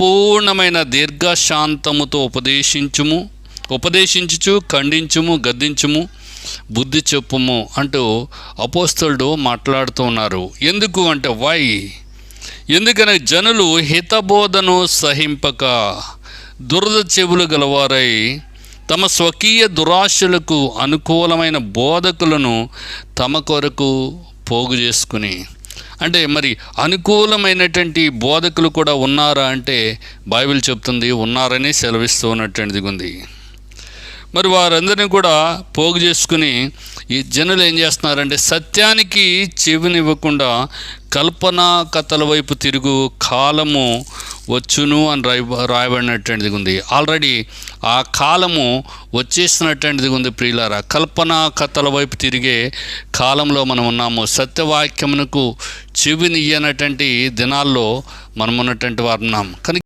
పూర్ణమైన దీర్ఘశాంతముతో ఉపదేశించుము ఉపదేశించుచు ఖండించుము గద్దించుము బుద్ధి చెప్పుము అంటూ అపోస్తలుడు మాట్లాడుతూ ఉన్నారు. ఎందుకు అంటే వై ఎందుకని జనులు హితబోధను సహింపక దురద చెవులు గలవారై తమ స్వకీయ దురాశలకు అనుకూలమైన బోధకులను తమ కొరకు పోగు చేసుకుని అంటే మరి అనుకూలమైనటువంటి బోధకులు కూడా ఉన్నారా అంటే బైబిల్ చెప్తుంది ఉన్నారని సెలవిస్తూ ఉన్నటువంటిది ఉంది మరి వారందరినీ కూడా పోగు చేసుకుని ఈ జనులు ఏం చేస్తున్నారంటే సత్యానికి చెవినివ్వకుండా కల్పనా కథల వైపు తిరుగు కాలము వచ్చును అని రాయ రాయబడినటువంటిది ఉంది. ఆల్రెడీ ఆ కాలము వచ్చేసినటువంటిది ఉంది ప్రియులారా. కల్పన కథల వైపు తిరిగే కాలంలో మనం ఉన్నాము. సత్యవాక్యమునకు చెవినియ్యనటువంటి దినాల్లో మనం ఉన్నటువంటి వారు ఉన్నాము. కానీ